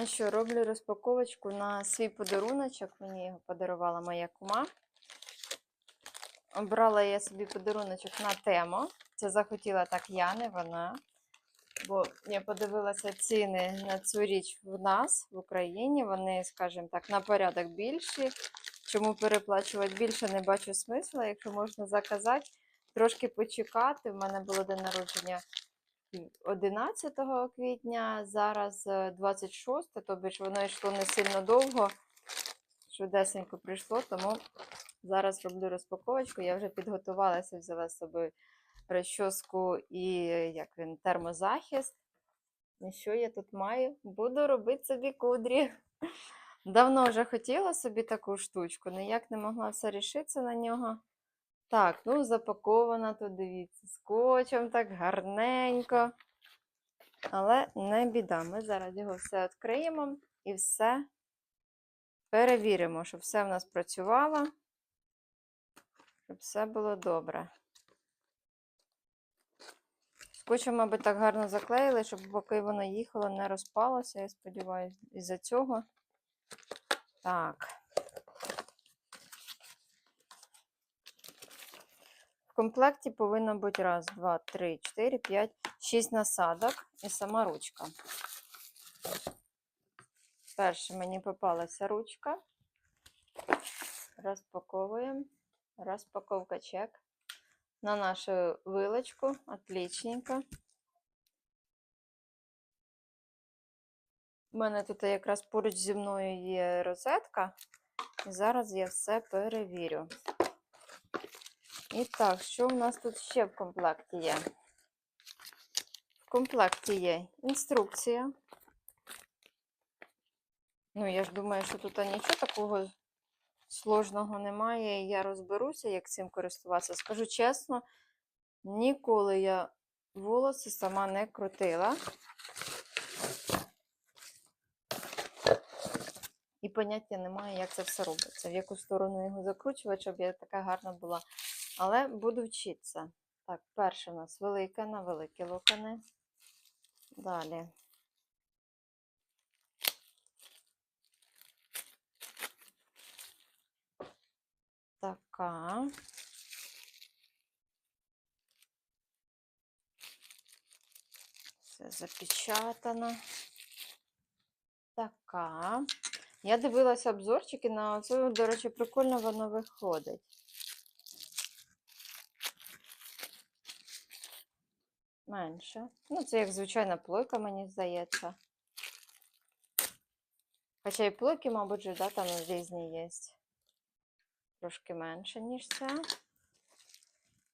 Ну що, роблю розпаковочку на свій подаруночок. Мені його подарувала моя кума. Обрала я собі подаруночок на тему. Це захотіла так я, не вона. Бо я подивилася ціни на цю річ в нас в Україні. Вони, скажімо так, на порядок більші. Чому переплачувати більше, не бачу смисла. Якщо можна заказати, трошки почекати. У мене було день народження 11 квітня, зараз е, 26, тобі ж воно йшло не сильно довго. Швидесенько прийшло, тому зараз роблю розпаковочку. Я вже підготувалася, взяла з собою розчоску і як він, термозахист. І що я тут маю? Буду робити собі кудрі. Давно вже хотіла собі таку штучку, ніяк не могла все рішитися на нього. Так, ну запакована тут, дивіться, скотчем так гарненько. Але не біда. Ми зараз його все відкриємо і все перевіримо, щоб все в нас працювало, щоб все було добре. Скотчем, мабуть, так гарно заклеїли, щоб поки воно їхало, не розпалося, я сподіваюся, із-за цього. Так. В комплекті повинно бути раз, два, три, чотири, п'ять, шість насадок і сама ручка. Перше мені попалася ручка. Розпаковуємо. Розпаковка чек. На нашу вилочку. Отличненько. У мене тут якраз поруч зі мною є розетка. І зараз я все перевірю. І так, що в нас тут ще в комплекті є? В комплекті є інструкція. Ну, я ж думаю, що тут нічого такого сложного немає. і Я розберуся, як цим користуватися. Скажу чесно, ніколи я волоси сама не крутила. І поняття немає, як це все робиться, в яку сторону його закручувати, щоб я така гарна була. Але буду вчитися. Так, перше у нас велике на великі локони. Далі. Така. Все запечатано. Така. Я дивилася обзорчики на цю, до речі, прикольно воно виходить. Менше. Ну, це як звичайна плойка, мені здається. Хоча і плойки, мабуть, же, да, там різні є. Трошки менше, ніж ця.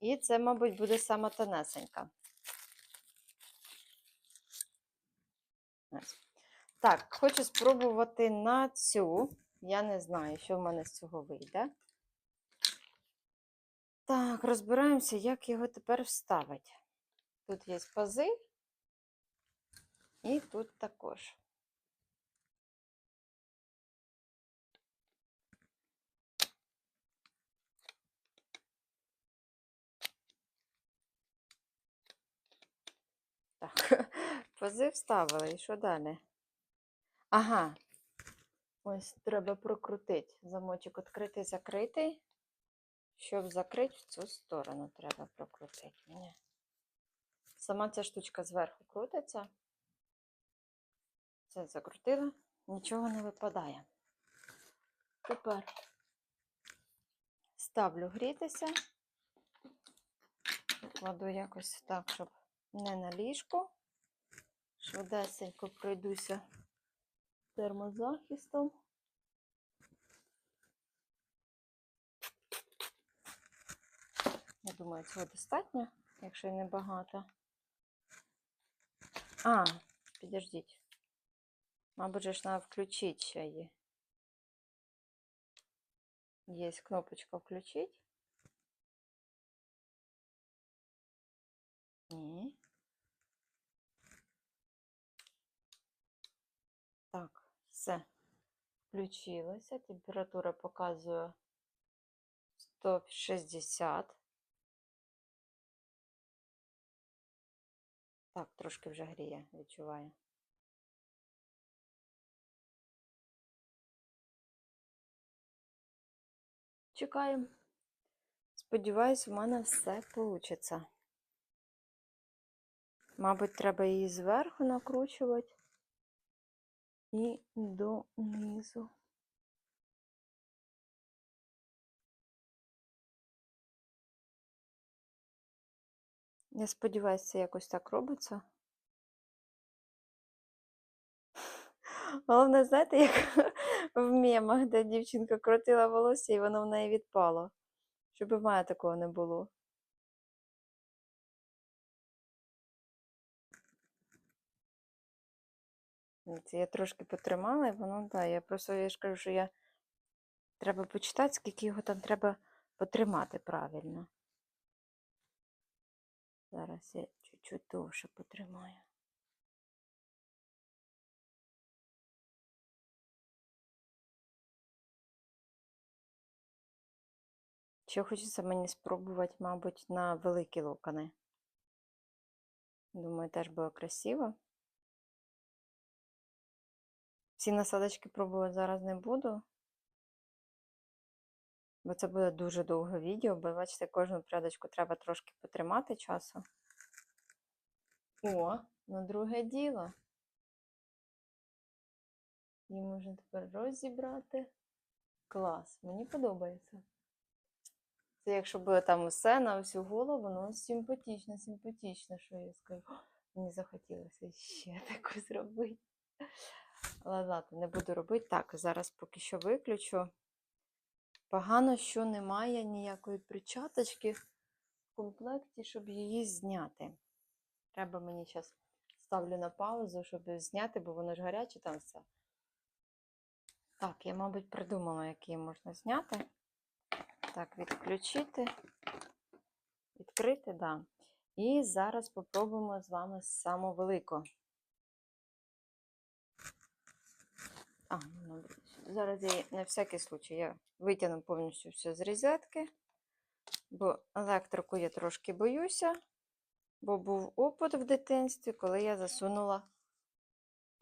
І це, мабуть, буде сама тонесенька. Так, хочу спробувати на цю. Я не знаю, що в мене з цього вийде. Так, розбираємося, як його тепер вставити. Тут є пази, і тут також. Так, пази вставили. І що далі? Ага. Ось треба прокрутити. Замочок відкритий, закритий. Щоб закрити в цю сторону, треба прокрутити. Сама ця штучка зверху крутиться. Це закрутила, нічого не випадає. Тепер ставлю грітися. Кладу якось так, щоб не на ліжку. Швидесенько пройдуся термозахистом. Я думаю, цього достатньо, якщо і не багато. А, підождіть. Мабуть, же ж треба включити ще є. Є кнопочка включити. Ні. Так, все. Включилося. Температура показує 160. Так, трошки вже гріє, відчуваю. Чекаємо. Сподіваюсь, в мене все вийде. Мабуть, треба її зверху накручувати і донизу. Я сподіваюся, це якось так робиться. Головне, знаєте, як в мемах, де дівчинка крутила волосся і воно в неї відпало. Щоб в мене такого не було. Це я трошки потримала, і воно, да, я просто я ж кажу, що я треба почитати, скільки його там треба потримати правильно. Зараз я чуть-чуть довше потримаю. Ще хочеться мені спробувати, мабуть, на великі локони. Думаю, теж було красиво. Всі насадочки пробувати зараз не буду. Бо це буде дуже довге відео, бо бачите, кожну прядочку треба трошки потримати часу. О, ну друге діло. Її можна тепер розібрати. Клас, мені подобається. Це якщо буде там усе на всю голову, ну симпатично, симпатично, що я скажу. Мені захотілося ще таку зробити. Ладно, не буду робити. Так, зараз поки що виключу. Погано, що немає ніякої перчаточки в комплекті, щоб її зняти. Треба мені зараз ставлю на паузу, щоб зняти, бо воно ж гаряче там все. Так, я, мабуть, придумала, які можна зняти. Так, відключити, відкрити, да. І зараз спробуємо з вами саму велику. А, ну, зараз я на всякий случай я витягну повністю все з розетки, бо електрику я трошки боюся, бо був опит в дитинстві, коли я засунула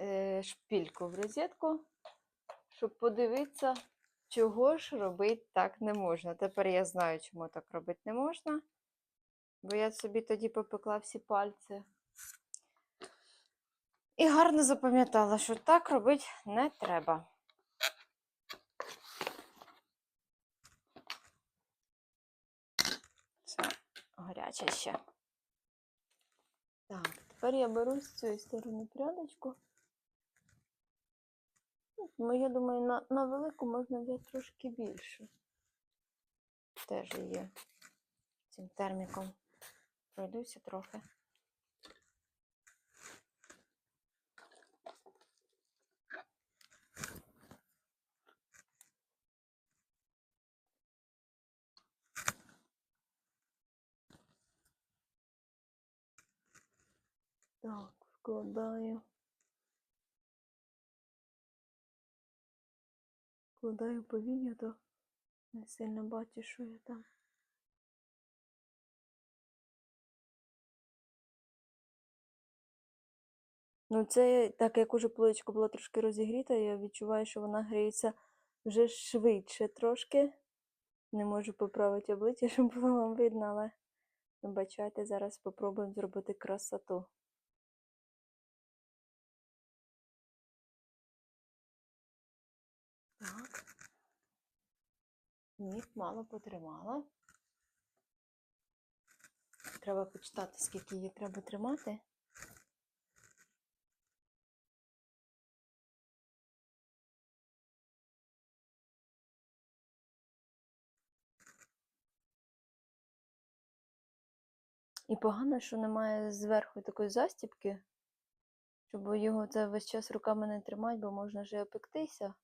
е, шпильку в розетку, щоб подивитися, чого ж робити так не можна. Тепер я знаю, чому так робити не можна, бо я собі тоді попекла всі пальці. І гарно запам'ятала, що так робити не треба. Все, гаряче ще. Так, тепер я беру з цієї сторони прядочку. Ну, я думаю, на, на велику можна взяти трошки більше. Теж її цим терміком пройдуся трохи. Так, вкладаю. Вкладаю повіння, то не сильно бачу, що я там. Ну, це так як уже плиточка була трошки розігріта, я відчуваю, що вона гріється вже швидше трошки. Не можу поправити обличчя, щоб було вам видно, але вибачайте, зараз спробуємо зробити красоту. Так. Ні, мало потримала. Треба почитати, скільки її треба тримати. І погано, що немає зверху такої застіпки, щоб його це весь час руками не тримати, бо можна і опектися.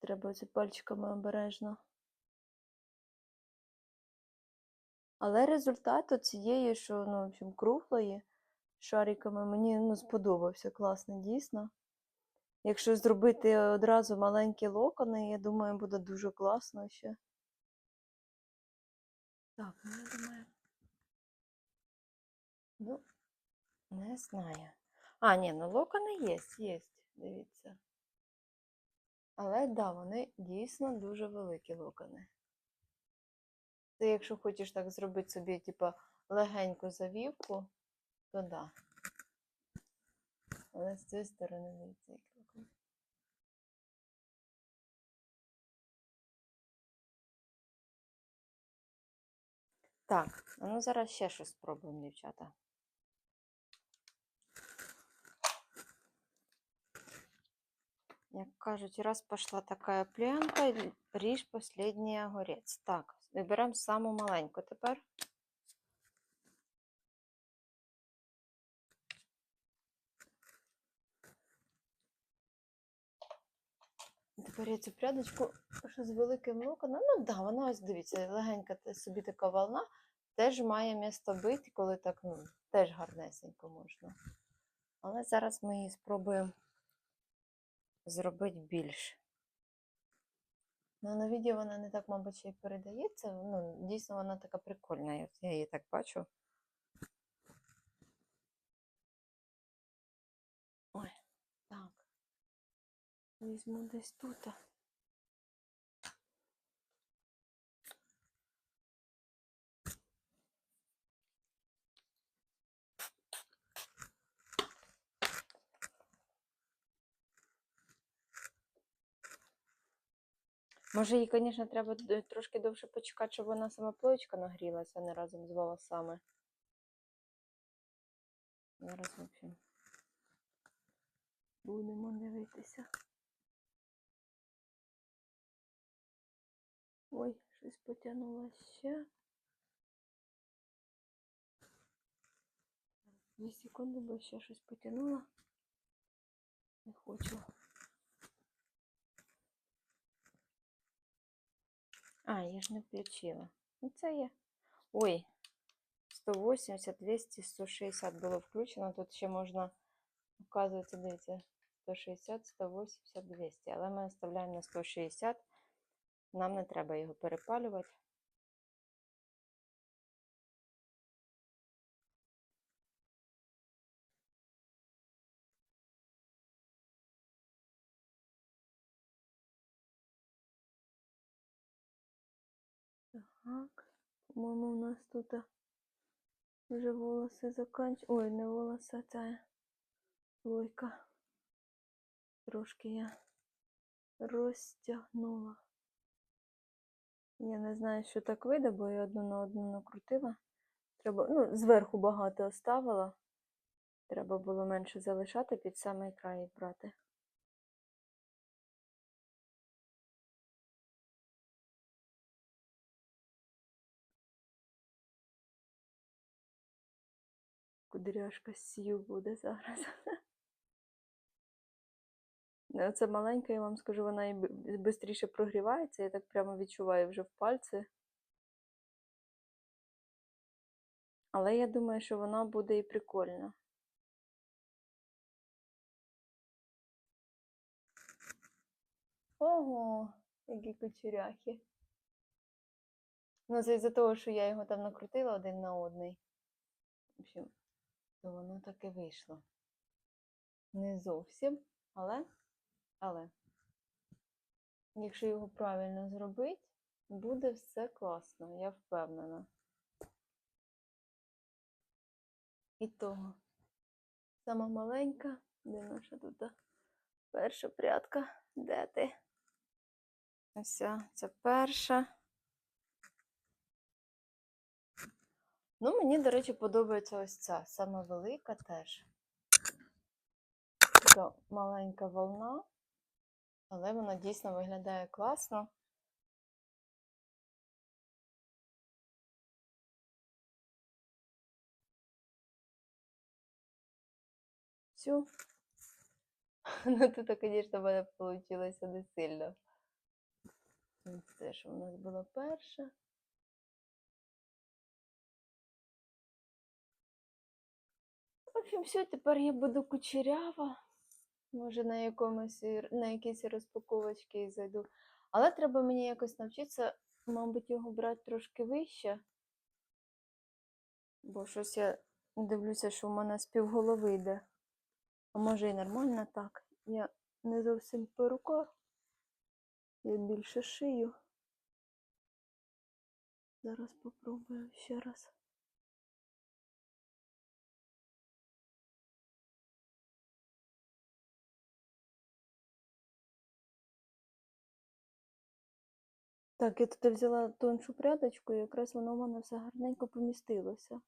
Треба оці пальчиками обережно. Але результат цієї, що, ну, в общем, круглої шариками мені ну, сподобався класно, дійсно. Якщо зробити одразу маленькі локони, я думаю, буде дуже класно ще. Так, ну я думаю. Ну, не знаю. А, ні, ну локони є, є, дивіться. Але да, вони дійсно дуже великі локони. Ти, якщо хочеш так зробити собі, типа, легеньку завівку, то да. Але з цієї сторони дивіться, які локони. Так, ну зараз ще щось спробуємо, дівчата. Як кажуть, раз пошла така пленка, л- ріж последній огурець. Так, виберемо саму маленьку тепер. Тепер я цю прядочку, що з великим локоном, ну да, вона ось дивіться, легенька собі така волна, теж має місто бити, коли так, ну, теж гарнесенько можна. Але зараз ми її спробуємо зробити більше. Ну, на відео вона не так, мабуть, і передається. Ну, дійсно, вона така прикольна. Я, її так бачу. Ой, так. Візьму десь тут. Може, їй, звісно, треба трошки довше почекати, щоб вона сама плоєчка нагрілася, а не разом з волосами. Зараз, в общем, будемо дивитися. Ой, щось потягнуло ще. Дві секунди, бо ще щось потягнуло. Не хочу. А, я ж не включила. Ну, це є. Ой, 180, 200, 160 було включено. Тут ще можна, вказувати, дивіться, 160, 180, 200. Але ми оставляємо на 160. Нам не треба його перепалювати. Так, по-моему, у нас тут вже волоси заканч... Ой, не волоси, а це лойка. Трошки я розтягнула. Я не знаю, що так вийде, бо я одну на одну накрутила. Треба, ну, зверху багато оставила. Треба було менше залишати під самий край брати. Кудряшка сію буде зараз. Ну, Це маленька, я вам скажу, вона і швидше прогрівається. Я так прямо відчуваю вже в пальці. Але я думаю, що вона буде і прикольна. Ого, які кучеряхи. Ну, це із-за того, що я його там накрутила один на одний. В общем, то воно так і вийшло. Не зовсім, але, але, якщо його правильно зробити, буде все класно, я впевнена. І того. Сама маленька, де наша тут перша прядка? Де ти? Ось це перша. Ну, мені, до речі, подобається ось ця, саме велика теж. Така маленька волна, але вона дійсно виглядає класно. Все. Ну, тут, звісно, в мене вийшло не сильно. Це що у нас була перша. Общем, все, тепер я буду кучерява. Може, на якомусь на якісь розпаковочки зайду. Але треба мені якось навчитися, мабуть, його брати трошки вище. Бо щось я дивлюся, що в мене з півголови йде. А може і нормально так. Я не зовсім перукар. Я більше шию. Зараз попробую ще раз. Так, я тут взяла тоншу прядочку, і якраз воно в мене все гарненько помістилося.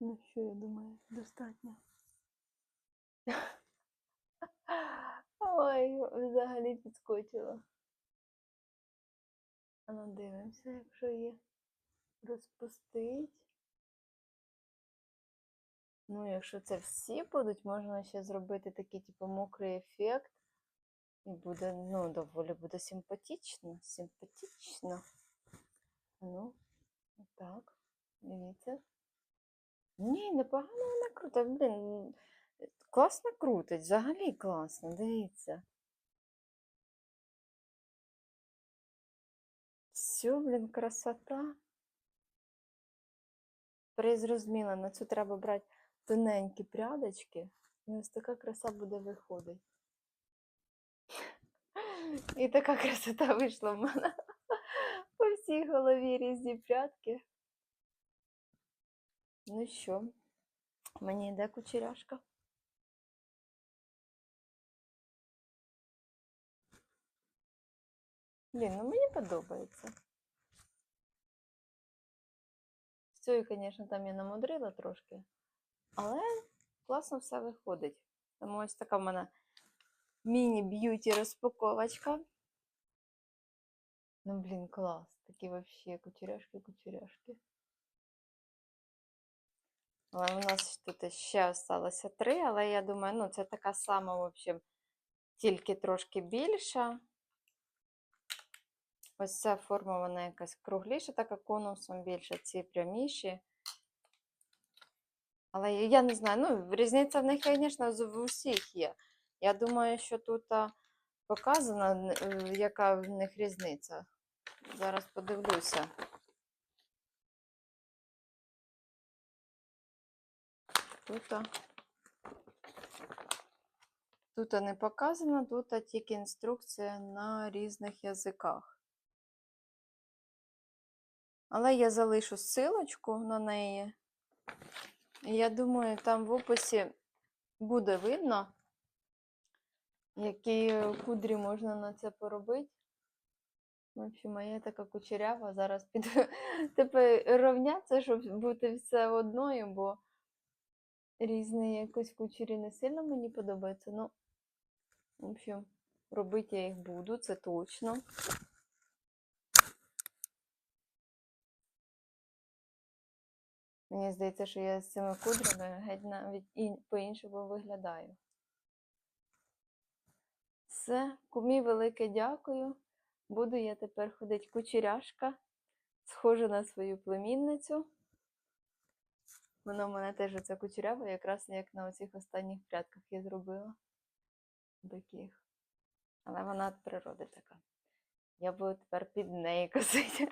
Ну що, я думаю, достатньо. Ой, взагалі підскочила. Ну дивимося, якщо є розпустить. Ну, якщо це всі будуть, можна ще зробити такий, типу, мокрий ефект. І буде, ну, доволі буде симпатично. Симпатично. Ну, так, дивіться. Ні, непогано вона крута. Блін, класно крутить, взагалі класно, дивіться. Все, блін, красота. Призрозуміла, на цю треба брати тоненькі прядочки. І ось така краса буде виходити. І така красота вийшла в мене. По всій голові різні прядки. Ну що, мені йде кучеряшка. Блін, ну мені подобається. Цією, звісно, там я намудрила трошки, але класно все виходить. Тому ось така в мене міні-б'юті розпаковочка. Ну, блін, клас. Такі вообще кучеряшки-кучеряшки. Але у нас тут ще залишилося три, але я думаю, ну, це така сама, в общем, тільки трошки більша. Ось ця форма, вона якась кругліша, така конусом більше, ці пряміші. Але я- не знаю, ну, різниця в них, звісно, в усіх є. Я думаю, що тут а, показано, е, яка в них різниця. Зараз подивлюся. Тут, тут не показано, тут тільки інструкція на різних язиках. Але я залишу ссылочку на неї. Я думаю, там в описі буде видно, які кудрі можна на це поробити. В моя така кучерява. Зараз піду тепер рівнятися, щоб бути все одною, бо різні якось кучері не сильно мені подобаються. Ну, в общем, робити я їх буду, це точно. Мені здається, що я з цими кудрями геть навіть і по-іншому виглядаю. Все, кумі велике дякую. Буду я тепер ходити кучеряшка, схожа на свою племінницю. Вона в мене теж оця кучерява, якраз як на оцих останніх прядках я зробила. Таких. Але вона від природи така. Я буду тепер під неї косити.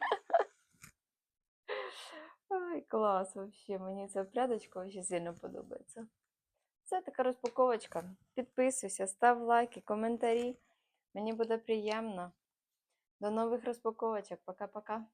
Клас, вообще. Мені ця прядочка дуже сильно подобається. Це така розпаковочка. Підписуйся, став лайки, коментарі. Мені буде приємно. До нових розпаковочок. Пока-пока.